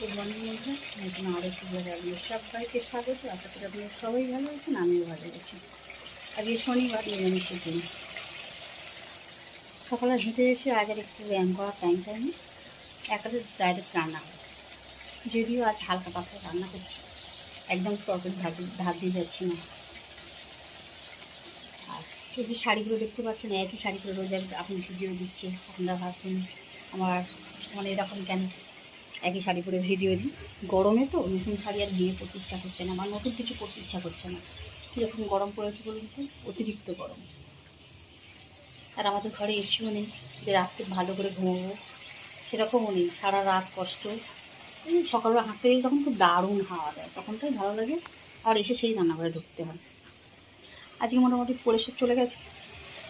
Morning বন্ধুরা নতুন আরও একটু ব্লগে সবাইকে স্বাগত। আশা করি আপনারা সবাই ভালো আছেন, আমিও ভালো আছি। আজকে শনিবার, নিরামিষের দিন। সকালে হেঁটে এসে আজ আর একটু ব্যায়াম করার টাইম টাইমে একাতে ডাইরেক্ট রান্না যদিও আজ হালকা পাতলা রান্না করছি। একদম তরকারি ভাত ভাত দিয়ে যাচ্ছি না। আর এই যে শাড়িগুলো দেখতে পাচ্ছেন, একই শাড়িগুলো রোজ আপনি ভিডিও দিচ্ছি। আপনারা ভাবছেন আমার মানে এরকম কেন? একই শাড়ি পরে ভিডিও দিই। গরমে তো নতুন শাড়ি আর বিয়ে পরতে ইচ্ছা করছে না আমার নতুন কিছু পরতে ইচ্ছা করছে না। কীরকম গরম পড়েছে বলুন তো, অতিরিক্ত গরম। আর আমাদের ঘরে এসিও নেই, যে রাত্রে ভালো করে ঘুমোবো, সেরকমও নেই, সারা রাত কষ্ট। সকালবেলা হাঁটতে গেলে তখন খুব দারুণ হাওয়া দেয় তখনটাই ভালো লাগে। আর এসে সেই রান্নাঘরে ঢুকতে হয়। আজকে মোটামুটি পরিষদ চলে গেছে।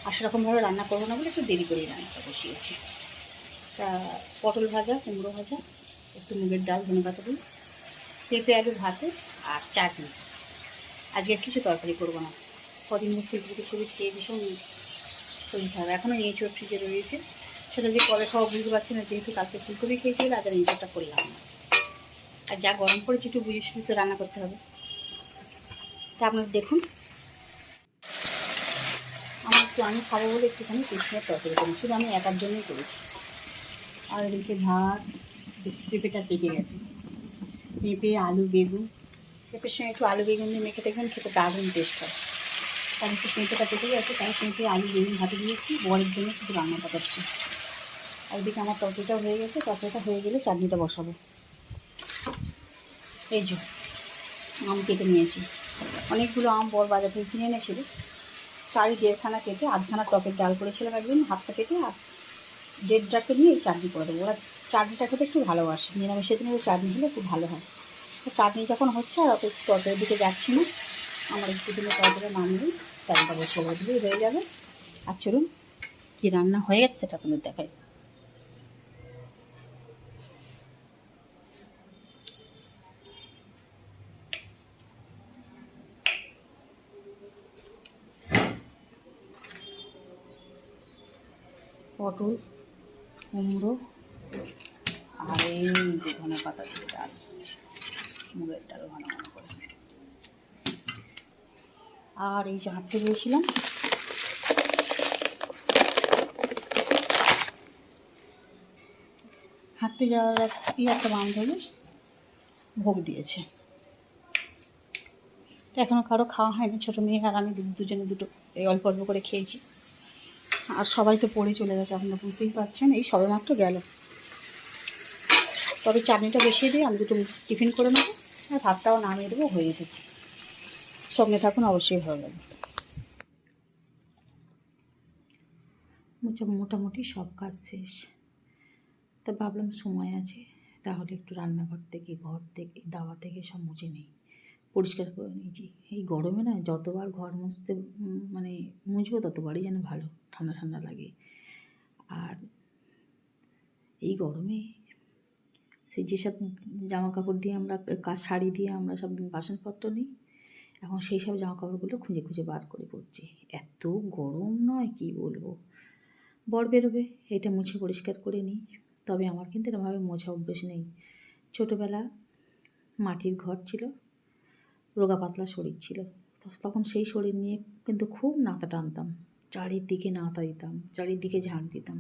আর সেরকমভাবে রান্না করব না বলে একটু দেরি করেই রান্নাটা বসিয়েছি। তা পটল ভাজা, কুমড়ো ভাজা একটু মুগের ডাল, ধনে পাতা দিই পেঁপে আলু ভাতে আর চাটনি। আজকে কিছু তরকারি করব না। কদিন ফেসবুকে ছবি খেয়ে ভীষণ শরীর খারাপ। এখনও এঁচোড় ফ্রিজে রয়েছে। সেটা যে কবে খাওয়া বুঝতে পারছি না, যেহেতু কালকে ফুলকপি খেয়েছি বলে আজ আর এঁচোড়টা করলাম না। আর যা গরম পড়েছে, একটু বুঝে তো রান্না করতে হবে। তা আপনারা দেখুন। আমার একটু আমি খাব বলে একটুখানি কৃষ্ণের তরকারি করি শুধু আমি একার জন্যই করেছি। আর এদিকে ভাত পেঁপেটা পেকে গেছে। পেঁপে, আলু, বেগুন। পেঁপের সঙ্গে একটু আলু, বেগুন দিয়ে মেখে দেখবেন খেতে দারুণ টেস্ট হয়। তার একটু পেঁপেটা পেকে গেছে, তাই পেঁপে, আলু, বেগুন ভাতে দিয়েছি, বরের জন্য শুধু রান্নাটা করছি। আর আমার তরকারিটাও হয়ে গেছে, তরকারিটা হয়ে গেলে চাটনিটা বসাবো। এই যে, আম কেটে নিয়েছি। অনেকগুলো আম বর বাজার থেকে কিনে এনেছিল। চারি দেড়খানা কেটে আধখানা টকের ডাল করেছিলাম একদিন, হাতটা কেটে আর দেড়টাকে নিয়ে চাটনি করে দেবো। ওরা চাটনিটা খেতে একটু ভালোবাসে। নিরামিষের দিনে চাটনি হলে খুব ভালো হয়। চাটনি যখন হচ্ছে, আর অত তরকারির দিকে যাচ্ছি না। আমার একটু দিনে তরকারি নামিয়ে চাটনিটা বসে দিলেই হয়ে যাবে। আর চলুন, কী রান্না হয়ে গেছে সেটা আপনাদের দেখাই। পটল কুমড়ো আর এই যে ধনে পাতা দিয়ে ডাল। মুগের ডাল ঘন ঘন করে। আর এই যে হাঁটতে গিয়েছিলাম, হাঁটতে যাওয়ার এক কি একটা বান্ধবী ভোগ দিয়েছে। তো এখনও কারও খাওয়া হয়নি, ছোটো মেয়ে আর আমি দুজনে দুটো, এই অল্প অল্প করে খেয়েছি। আর সবাই তো পড়ে চলে গেছে আপনারা বুঝতেই পারছেন, এই সবে মাত্র গেল। তবে চাটনিটা বসিয়ে দিয়ে আমি দুটো টিফিন করে নেব, আর ভাতটাও নামিয়ে দেবো, হয়ে এসেছে। সঙ্গে থাকুন, অবশ্যই ভালো লাগবে। মোটা- মোটামুটি সব কাজ শেষ। তা ভাবলাম সময় আছে, তাহলে একটু রান্নাঘর থেকে, ঘর থেকে দাওয়া থেকে সব মুছে নেই। পরিষ্কার করে নিয়েছি। এই গরমে না যতবার ঘর মুছতে মানে মুছবো ততবারই যেন ভালো, ঠান্ডা ঠান্ডা লাগে। আর এই গরমে সেই যেসব জামা কাপড় দিয়ে আমরা শাড়ি দিয়ে আমরা সব বাসনপত্র নিই, এখন সেই সব জামা কাপড়গুলো খুঁজে খুঁজে বার করে পড়ছি এত গরম নয়, কি বলব? বর বেরোবে, এটা মুছে পরিষ্কার করে নিই। তবে আমার কিন্তু এরমভাবে মোছা অভ্যেস নেই। ছোটোবেলা মাটির ঘর ছিল রোগা পাতলা শরীর ছিল। তখন সেই শরীর নিয়ে কিন্তু খুব নাতা টানতাম। চারিদিকে নাতা দিতাম, চারিদিকে ঝাঁট দিতাম।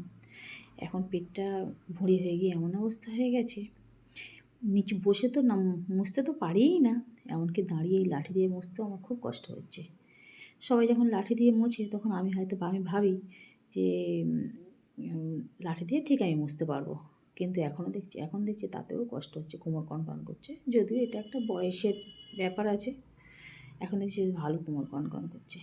এখন পেটটা ভুঁড়ি হয়ে গিয়ে এমন অবস্থা হয়ে গেছে। নিচে বসে তো না মুছতে তো পারিই না। এমনকি দাঁড়িয়ে লাঠি দিয়ে মুছতেও আমার খুব কষ্ট হচ্ছে। সবাই যখন লাঠি দিয়ে মুছে, তখন আমি হয়তো আমি ভাবি যে লাঠি দিয়ে ঠিক আমি মুছতে পারব। কিন্তু এখনও দেখছি, এখন দেখছি তাতেও কষ্ট হচ্ছে, কোমর কনকন করছে। যদিও এটা একটা বয়সের ব্যাপার আছে। এখন দেখছি ভালো কোমর কনকন করছে।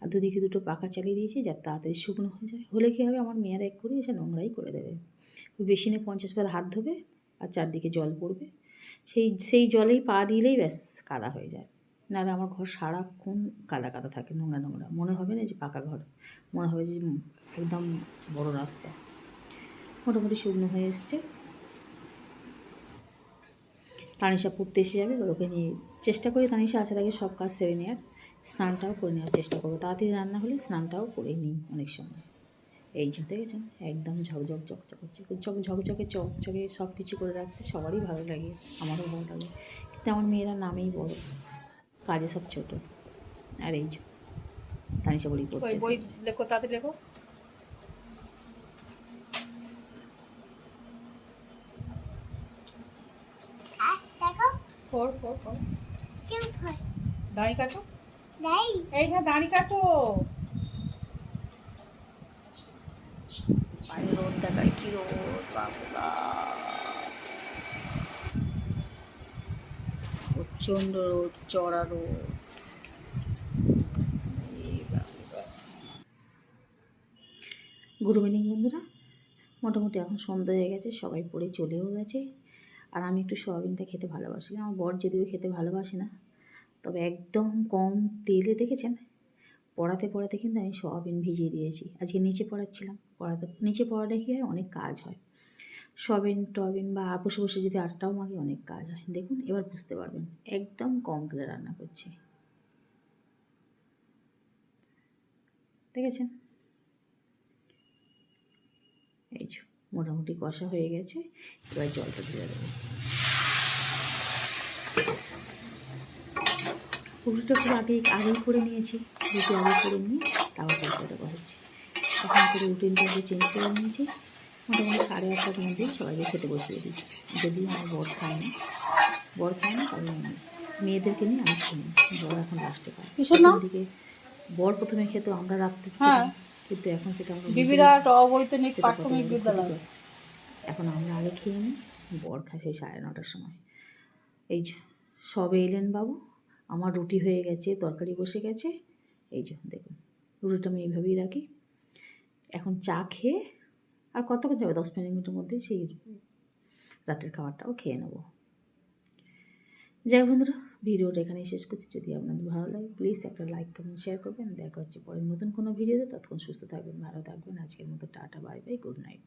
আর দুদিকে দুটো পাকা চালিয়ে দিয়েছি যাতে তাড়াতাড়ি শুকনো হয়ে যায়। হলে কী হবে, আমার মেয়েরা এক করে এসে নোংরাই করে দেবে। বেশি নিয়ে পঞ্চাশ বার হাত ধোবে আর চারদিকে জল পড়বে। সেই সেই জলেই পা দিলেই ব্যাস কাদা হয়ে যায়। নাহলে আমার ঘর সারাক্ষণ কাদা কাদা থাকে, নোংরা নোংরা। মনে হবে না যে পাকা ঘর। মনে হবে যে একদম বড় রাস্তা। মোটামুটি শুকনো হয়ে এসছে। তানিশা পড়তে এসে যাবে এবার ওকে নিয়ে চেষ্টা করি। তানিশা আসার আগে সব কাজ সেরে নেওয়ার স্নানটাও করে নেওয়ার চেষ্টা করব। তাড়াতাড়ি রান্না হলে স্নানটাও করে নিই অনেক সময়। এই যে দেখেছেন একদম ঝকঝক ঝকঝক চকচক ঝক ঝকঝকে চকচকে সব কিছু করে রাখতে সবারই ভালো লাগে আমারও ভালো লাগে। কিন্তু আমার মেয়েরা নামেই বড় কাজে সব ছোট। আর এই যে তানিশা বলি বই লেখো তাতে লেখো। পড় পড় পড় দাড়ি কাটো। এই না দাড়ি কাটো। বাইরে রোদ দেখায় কি রোদ বাবা প্রচণ্ড রোদ চড়া রোদ। গুড ইভিনিং বন্ধুরা। মোটামুটি এখন সন্ধ্যা হয়ে গেছে সবাই পড়ে চলেও গেছে। আর আমি একটু সয়াবিনটা খেতে ভালোবাসি। আমার বর যদিও খেতে ভালোবাসে না, তবে একদম কম তেলে দেখেছেন? পড়াতে পড়াতে কিন্তু আমি সয়াবিন ভিজিয়ে দিয়েছি। আজকে নিচে পড়াচ্ছিলাম, পড়াতে, নিচে পড়াটা কি হয়? অনেক কাজ হয়। সয়াবিন টবিন বা বসে বসে যদি আটটাও মাখি অনেক কাজ হয়। দেখুন, এবার বুঝতে পারবেন, একদম কম তেলে রান্না করছি। দেখেছেন? এই মোটামুটি কষা হয়ে গেছে এবার জলটা ঢেলে দেবো। পুরোটা পুরো আগে আগেই করে নিয়েছি রুটি আগে করে নিয়ে তারপর তরকারিটা বসাচ্ছি তখন করে রুটিনটা একটু চেঞ্জ করে নিয়েছি মোটামুটি সাড়ে আটটার মধ্যে সবাইকে খেতে বসিয়ে দিই। যদি আমার বর খায় না বর খায় না তাহলে মেয়েদেরকে নিয়ে আমি খেয়ে নিই বর এখন লাস্টে কিসের নাম? প্রথম দিকে বর প্রথমে খেতো আমরা রাখতে হ্যাঁ। কিন্তু এখন সেটা আমরা বিবিরাট অবৈতনিক প্রাথমিক বিদ্যালয়। এখন আমরা আগে খেয়ে নিই বর খায় সেই সাড়ে নটার সময়। এই যে সবে এলেন বাবু আমার রুটি হয়ে গেছে তরকারি বসে গেছে। এই যে দেখুন রুটিটা আমি এইভাবেই রাখি। এখন চা খেয়ে আর কতক্ষণ যাবে? দশ পনেরো মিনিটের মধ্যে সেই রাতের খাবারটাও খেয়ে নেব। যাই বন্ধুরা, ভিডিওটা এখানেই শেষ করছি। যদি আপনাদের ভালো লাগে প্লিজ একটা লাইক কমেন্ট শেয়ার করবেন। দেখা হচ্ছে পরে নতুন কোনো ভিডিওতে। ততক্ষণ সুস্থ থাকবেন, ভালো থাকবেন। আজকের মতো tata bye bye good night